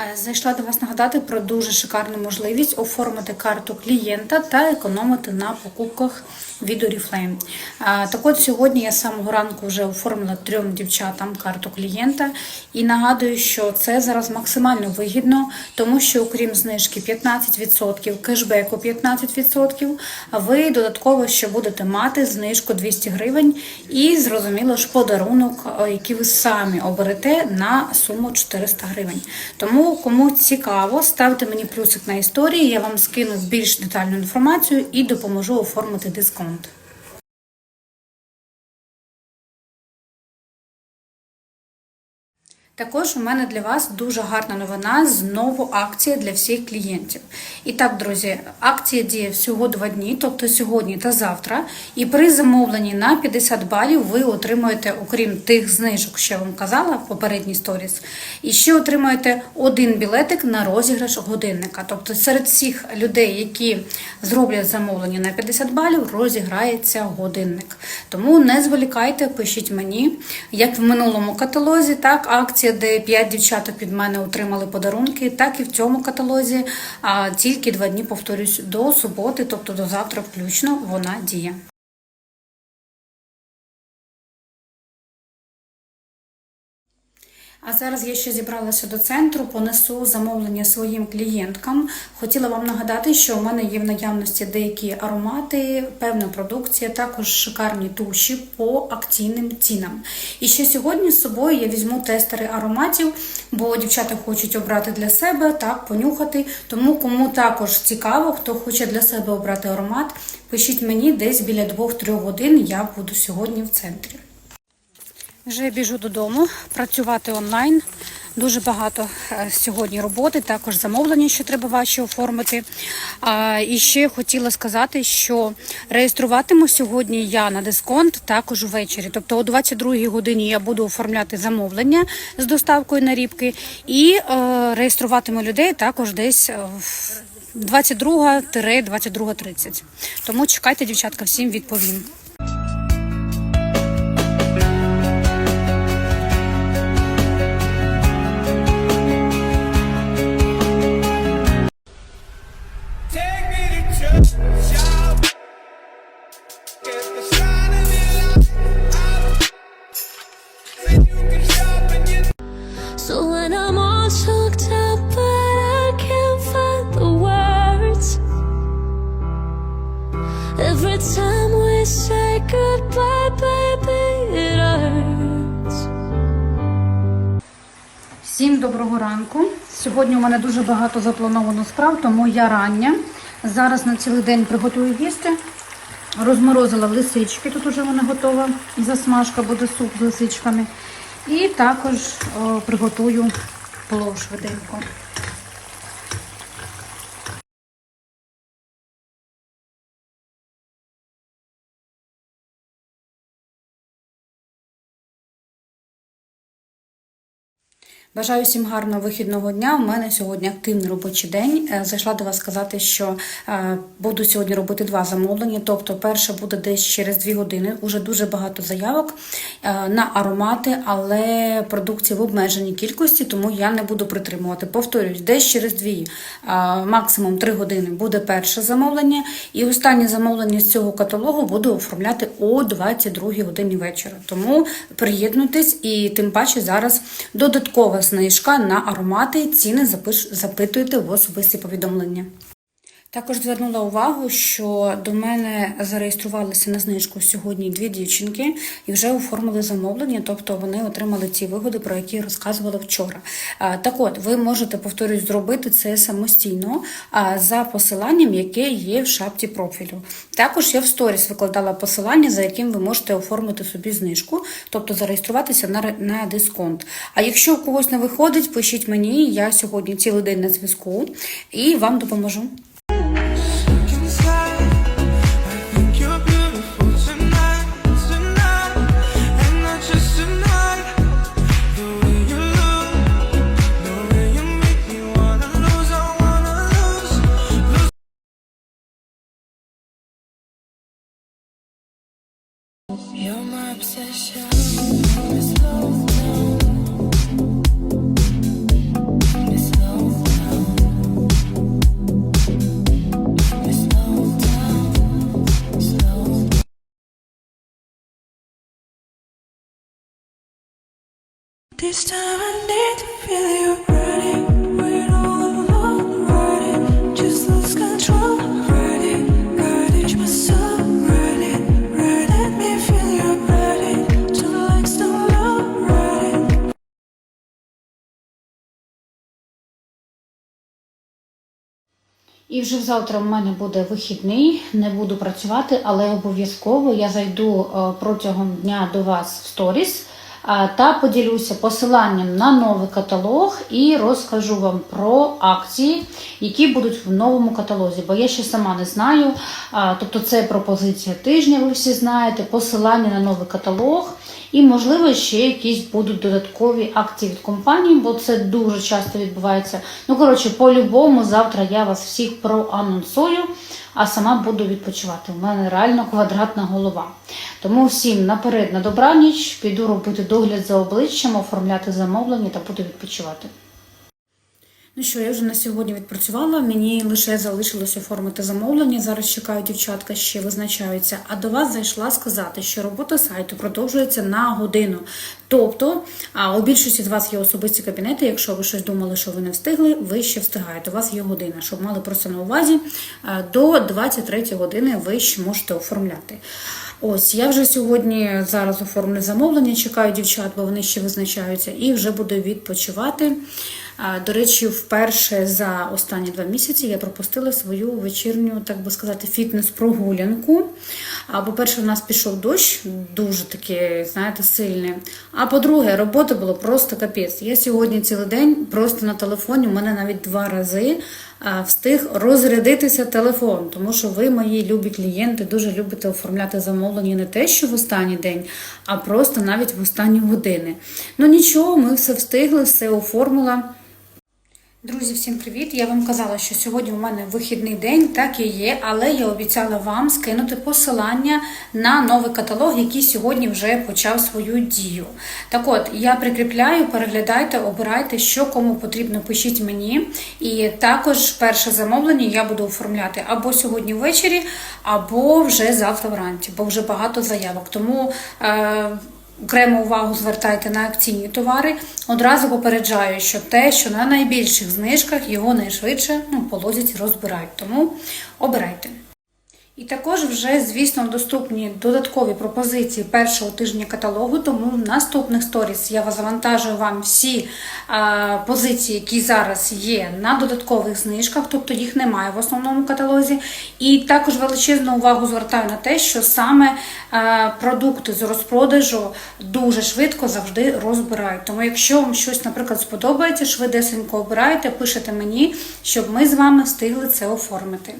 Е, Зайшла до вас нагадати про дуже шикарну можливість оформити карту клієнта та економити на покупках від Oriflame. Е, Так от сьогодні я з самого ранку вже оформила трьом дівчатам карту клієнта і нагадую, що це зараз максимально вигідно, тому що окрім знижки 15%, кешбеку 15%, ви додатково ще будете мати знижку 200 гривень і зрозуміло ж подарунок, е, який ви самі оберете на суму 400 гривень. Тому кому цікаво, ставте мені плюсик на історії, я вам скину більш детальну інформацію і допоможу оформити дисконт. Також у мене для вас дуже гарна новина. Знову акція для всіх клієнтів. І так, друзі, акція діє всього два дні, тобто сьогодні та завтра. І при замовленні на 50 балів ви отримуєте, окрім тих знижок, що я вам казала в попередній сторіс, і ще отримуєте один білетик на розіграш годинника. Тобто серед всіх людей, які зроблять замовлення на 50 балів, розіграється годинник. Тому не зволікайте, пишіть мені, як в минулому каталозі, так акція, де 5 дівчаток від мене отримали подарунки, так і в цьому каталозі. А тільки два дні повторюсь до суботи, тобто до завтра, включно вона діє. А зараз я ще зібралася до центру, понесу замовлення своїм клієнткам. Хотіла вам нагадати, що у мене є в наявності деякі аромати, певна продукція, також шикарні туші по акційним цінам. І ще сьогодні з собою я візьму тестери ароматів, бо дівчата хочуть обрати для себе, так, понюхати. Тому кому також цікаво, хто хоче для себе обрати аромат, пишіть мені десь біля 2-3 годин. Я буду сьогодні в центрі. Вже біжу додому працювати онлайн. Дуже багато е, сьогодні роботи, також замовлення, що треба ваші оформити. А, і ще хотіла сказати, що реєструватиму сьогодні я на дисконт також ввечері. Тобто о 22-й годині я буду оформляти замовлення з доставкою на рібки і е, реєструватиму людей також десь е, в 22-22.30. Тому чекайте, дівчатка, всім відповім. Ранку. Сьогодні у мене дуже багато заплановано справ, тому я рання. Зараз на цілий день приготую їсти. Розморозила лисички, тут уже вона готова. Засмажка буде суп з лисичками. І також о, приготую плов швиденько. Бажаю всім гарного вихідного дня. У мене сьогодні активний робочий день. Е, Зайшла до вас сказати, що е, буду сьогодні робити два замовлення. Тобто, перше буде десь через дві години. Уже дуже багато заявок е, на аромати, але продукції в обмеженій кількості, тому я не буду притримувати. Повторюсь, десь через дві, максимум три години буде перше замовлення. І останнє замовлення з цього каталогу буду оформляти о 22 годині вечора. Тому приєднуйтесь і тим паче зараз додаткова знижка на аромати. Ціни запитуйте в особисті повідомлення. Також звернула увагу, що до мене зареєструвалися на знижку сьогодні дві дівчинки і вже оформили замовлення, тобто вони отримали ті вигоди, про які я розказувала вчора. Так от, ви можете, повторюсь, зробити це самостійно за посиланням, яке є в шапці профілю. Також я в сторіс викладала посилання, за яким ви можете оформити собі знижку, тобто зареєструватися на, на дисконт. А якщо у когось не виходить, пишіть мені, я сьогодні цілий день на зв'язку і вам допоможу. І вже завтра в мене буде вихідний, не буду працювати, але обов'язково я зайду е, протягом дня до вас в сторіс та поділюся посиланням на новий каталог і розкажу вам про акції, які будуть в новому каталозі, бо я ще сама не знаю. Тобто це пропозиція тижня, ви всі знаєте, посилання на новий каталог. І, можливо, ще якісь будуть додаткові акції від компанії, бо це дуже часто відбувається. Ну, коротше, по-любому, завтра я вас всіх проанонсую, а сама буду відпочивати. У мене реально квадратна голова. Тому всім наперед на добраніч піду робити догляд за обличчям, оформляти замовлення та буду відпочивати. Ну що, я вже на сьогодні відпрацювала. Мені лише залишилось оформити замовлення. Зараз чекаю дівчатка, ще визначаються. А до вас зайшла сказати, що робота сайту продовжується на годину. Тобто, а у більшості з вас є особисті кабінети. Якщо ви щось думали, що ви не встигли, ви ще встигаєте. У вас є година, щоб мали просто на увазі. До 23 години ви ще можете оформляти. Ось я вже сьогодні зараз оформлю замовлення, чекаю дівчат, бо вони ще визначаються, і вже буду відпочивати. До речі, вперше за останні два місяці я пропустила свою вечірню, так би сказати, фітнес-прогулянку. По-перше, в нас пішов дощ, дуже такий, знаєте, сильний. А по-друге, роботи було просто капець. Я сьогодні цілий день просто на телефоні, у мене навіть два рази встиг розрядитися телефон, тому що ви, мої любі клієнти, дуже любите оформляти замовлення не те, що в останній день, а просто навіть в останні години. Ну нічого, ми все встигли, все оформила. Друзі, всім привіт! Я вам казала, що сьогодні у мене вихідний день, так і є, але я обіцяла вам скинути посилання на новий каталог, який сьогодні вже почав свою дію. Так от, я прикріпляю, переглядайте, обирайте, що кому потрібно, пишіть мені. І також перше замовлення я буду оформляти або сьогодні ввечері, або вже завтра вранці, бо вже багато заявок. Тому. Е- Окрему увагу звертайте на акційні товари. Одразу попереджаю, що те, що на найбільших знижках, його найшвидше ну, полозять і розбирають. Тому обирайте. І також вже, звісно, доступні додаткові пропозиції першого тижня каталогу, тому в наступних сторіс я завантажую вам всі позиції, які зараз є на додаткових знижках, тобто їх немає в основному каталозі. І також величезну увагу звертаю на те, що саме продукти з розпродажу дуже швидко завжди розбирають. Тому якщо вам щось, наприклад, сподобається, швидесенько обирайте, пишете мені, щоб ми з вами встигли це оформити.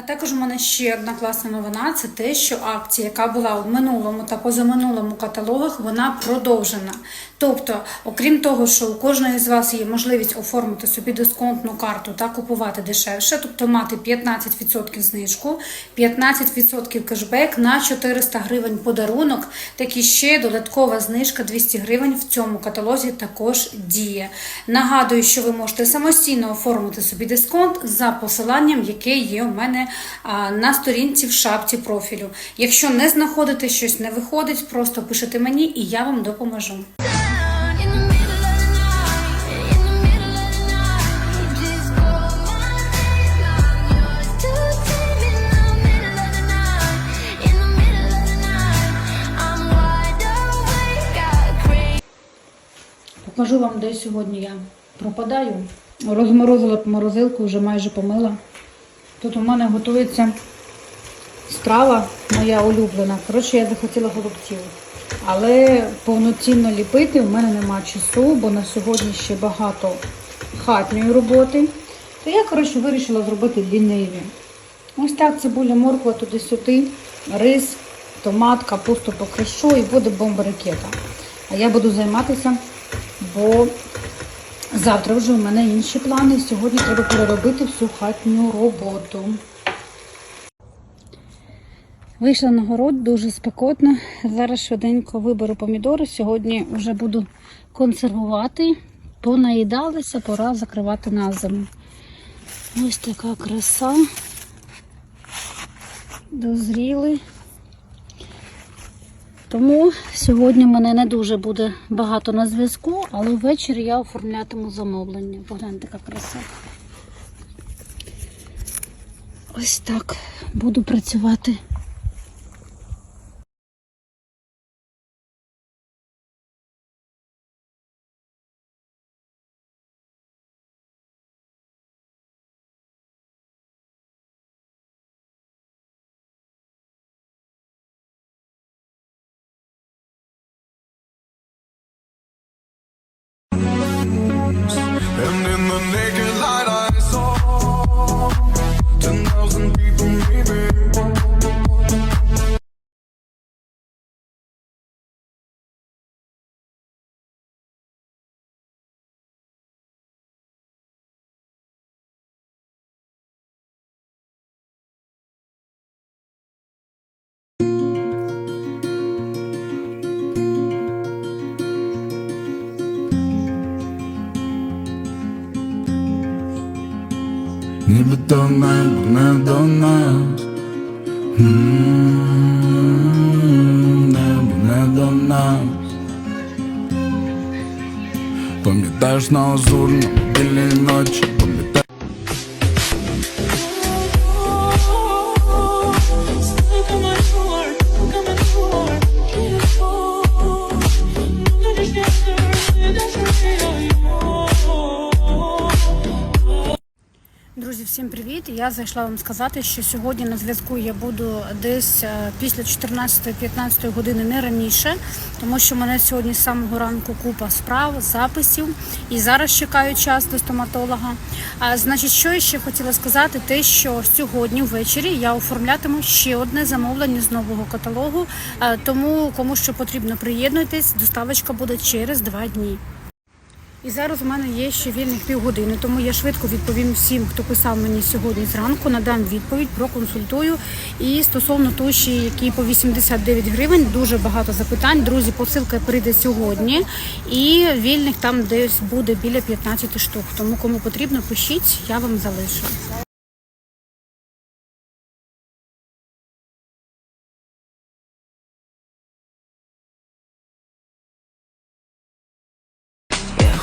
А також у мене ще одна класна новина це те, що акція, яка була в минулому та позаминулому каталогах, вона продовжена. Тобто, окрім того, що у кожної з вас є можливість оформити собі дисконтну карту та купувати дешевше, тобто мати 15% знижку, 15% кешбек на 400 гривень подарунок, так і ще додаткова знижка 200 гривень в цьому каталозі також діє. Нагадую, що ви можете самостійно оформити собі дисконт за посиланням, яке є у мене на сторінці в шапці профілю. Якщо не знаходите щось не виходить, просто пишете мені і я вам допоможу. Покажу вам, де сьогодні я пропадаю. Розморозила морозилку, вже майже помила. Тут у мене готується страва моя улюблена. Коротше, я захотіла голубців. Але повноцінно ліпити в мене нема часу, бо на сьогодні ще багато хатньої роботи. То я, коротше, вирішила зробити ліниві. Ось так, цибуля, морква туди-сюди. рис, томат, капусту покришу і буде бомба-ракета. А я буду займатися, бо завтра вже у мене інші плани. Сьогодні треба переробити всю хатню роботу. Вийшла на город, дуже спекотно. Зараз швиденько виберу помідори. Сьогодні вже буду консервувати. Понаїдалися, пора закривати на зиму. Ось така краса. Дозріли. Тому сьогодні мене не дуже буде багато на зв'язку, але ввечері я оформлятиму замовлення. Погляньте, яка краса. Ось так буду працювати. Ніби до неба не до нас. Небо не до нас. Пам'ятаєш на озурно білій ночі всім привіт! Я зайшла вам сказати, що сьогодні на зв'язку я буду десь е, після 14-15 години, не раніше, тому що мене сьогодні з самого ранку купа справ, записів, і зараз чекаю час до стоматолога. А значить, що я ще хотіла сказати, те, що сьогодні ввечері я оформлятиму ще одне замовлення з нового каталогу. Е, Тому кому що потрібно приєднуйтесь, доставочка буде через два дні. І зараз у мене є ще вільних півгодини, тому я швидко відповім всім, хто писав мені сьогодні зранку, надам відповідь, проконсультую. І стосовно туші, які по 89 гривень, дуже багато запитань. Друзі, посилка прийде сьогодні, і вільних там десь буде біля 15 штук. Тому кому потрібно, пишіть, я вам залишу.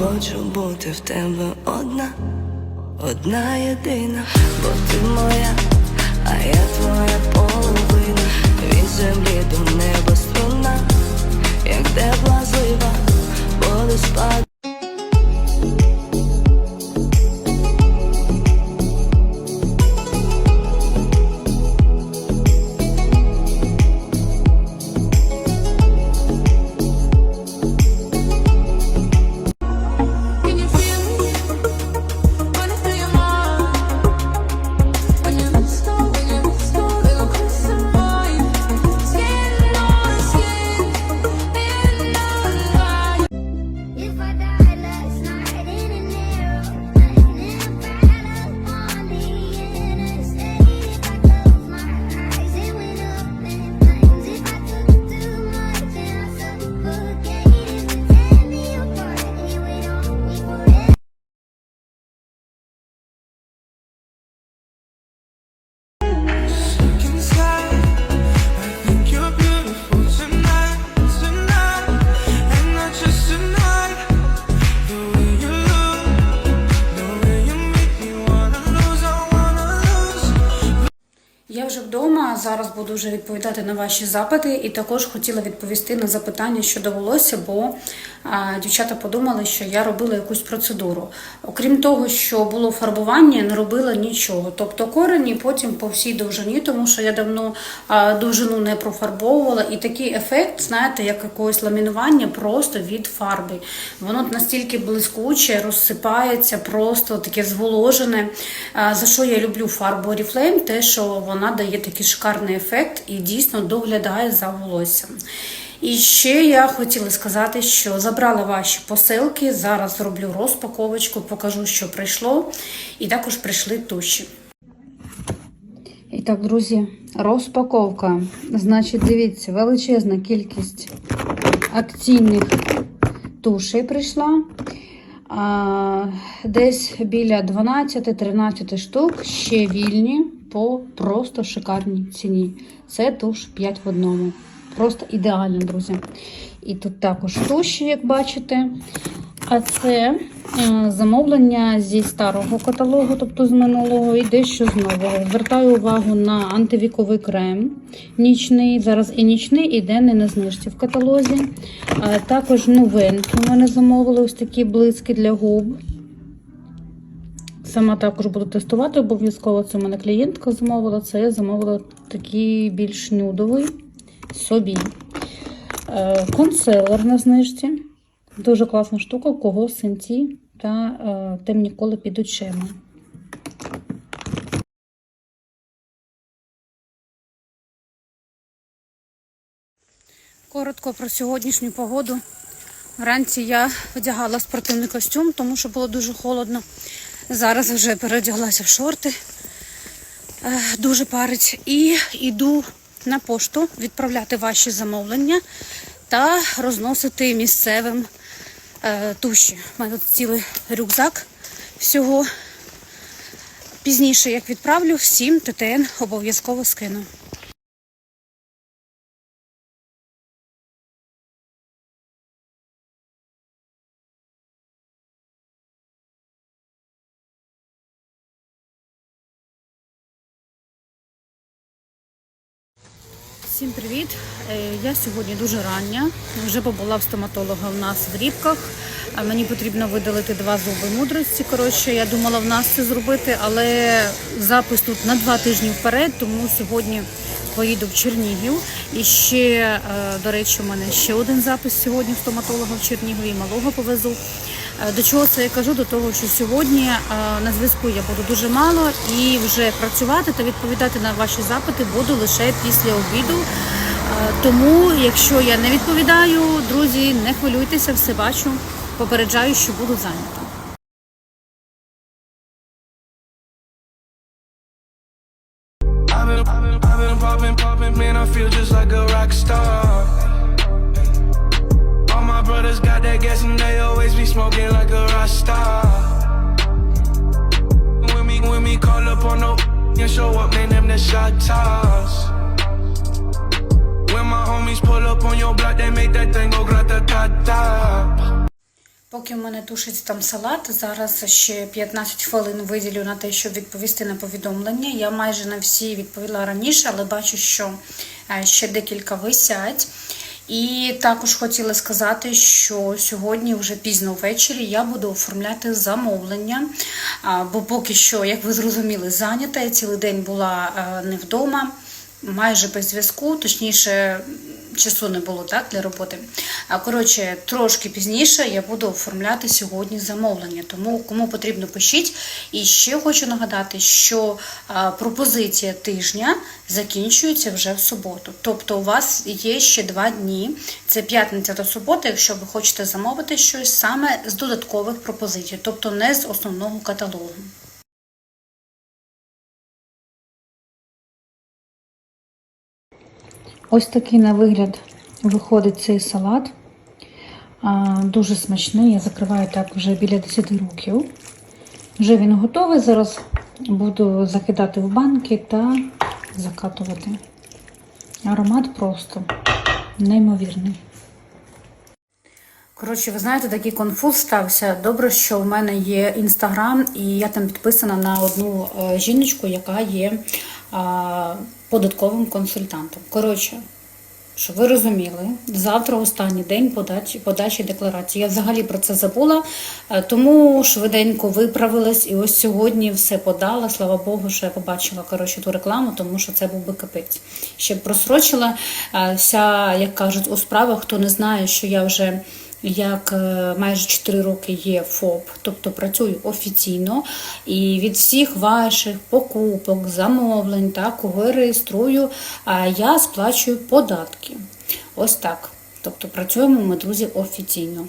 Хочу бути в тебе одна, одна єдина, бо ти моя, а я твоя половина. Буду вже відповідати на ваші запити, і також хотіла відповісти на запитання щодо волосся, бо а, дівчата подумали, що я робила якусь процедуру. Окрім того, що було фарбування, не робила нічого. Тобто корені потім по всій довжині, тому що я давно а, довжину не профарбовувала, і такий ефект, знаєте, як якогось ламінування просто від фарби. Воно настільки блискуче, розсипається, просто таке зволожене. А, За що я люблю фарбу Oriflame, те, що вона дає такий шикарний ефект і дійсно доглядає за волоссям. І ще я хотіла сказати, що забрала ваші посилки. Зараз зроблю розпаковочку, покажу, що прийшло, і також прийшли туші. І так, друзі, розпаковка. Значить, дивіться, величезна кількість акційних тушей прийшла. Десь біля 12-13 штук ще вільні по просто шикарній ціні. Це туш 5 в одному. Просто ідеально, друзі. І тут також туші, як бачите. А це е, замовлення зі старого каталогу, тобто з минулого, і дещо з нового. Звертаю увагу на антивіковий крем нічний. Зараз і нічний, і денний на знижці в каталозі. Також новинки у мене замовили ось такі блиски для губ. Сама також буду тестувати обов'язково. Це у мене клієнтка замовила. Це я замовила такий більш нюдовий собі. Е, Консилер на знижці. Дуже класна штука, у кого синці та е, темні коли під очима. Коротко про сьогоднішню погоду. Вранці я одягала спортивний костюм, тому що було дуже холодно. Зараз вже переодяглася в шорти. Е, Дуже парить. І йду на пошту відправляти ваші замовлення та розносити місцевим е, туші. У мене тут цілий рюкзак всього. Пізніше, як відправлю, всім ТТН обов'язково скину. Всім привіт! Е, Я сьогодні дуже рання. Вже побула в стоматолога в нас в Рібках. Мені потрібно видалити два зуби мудрості. Коротше, я думала в нас це зробити, але запис тут на два тижні вперед, тому сьогодні поїду в Чернігів. І ще, е, до речі, у мене ще один запис сьогодні в стоматолога в Чернігові, малого повезу. Е, До чого це я кажу? До того, що сьогодні е, на зв'язку я буду дуже мало і вже працювати та відповідати на ваші запити буду лише після обіду. Е, Тому, якщо я не відповідаю, друзі, не хвилюйтеся, все бачу. Попереджаю, що буду зайнята. I've been, man. I feel just like a rock star. And they always be smoking like a rock star. When me, when me call up on no and show up, name them the shot toss. When my homies pull up on your block, they make that thing go grata ta ta. Поки в мене тушить там салат, зараз ще 15 хвилин виділю на те, щоб відповісти на повідомлення. Я майже на всі відповіла раніше, але бачу, що е, ще декілька висять. І також хотіла сказати, що сьогодні, вже пізно ввечері, я буду оформляти замовлення. Бо поки що, як ви зрозуміли, зайнята. Я цілий день була е, не вдома майже без зв'язку, точніше, часу не було так для роботи. А коротше, трошки пізніше я буду оформляти сьогодні замовлення. Тому кому потрібно, пишіть. І ще хочу нагадати, що пропозиція тижня закінчується вже в суботу. Тобто, у вас є ще два дні. Це п'ятниця та субота, якщо ви хочете замовити щось саме з додаткових пропозицій, тобто не з основного каталогу. Ось такий на вигляд виходить цей салат. Дуже смачний. Я закриваю так вже біля 10 років. Вже він готовий. Зараз буду закидати в банки та закатувати. Аромат просто неймовірний. Коротше, ви знаєте, такий конфуз стався. Добре, що в мене є інстаграм, і я там підписана на одну е, жіночку, яка є податковим консультантом. Коротше, щоб ви розуміли, завтра останній день подачі, подачі декларації. Я взагалі про це забула, е, тому швиденько виправилась і ось сьогодні все подала. Слава Богу, що я побачила коротше, ту рекламу, тому що це був би капець. Ще просрочила е, вся, як кажуть, у справах, хто не знає, що я вже як е, майже 4 роки є ФОП, тобто працюю офіційно, і від всіх ваших покупок, замовлень, так, кого я реєструю, я сплачую податки. Ось так. Тобто працюємо ми, друзі, офіційно.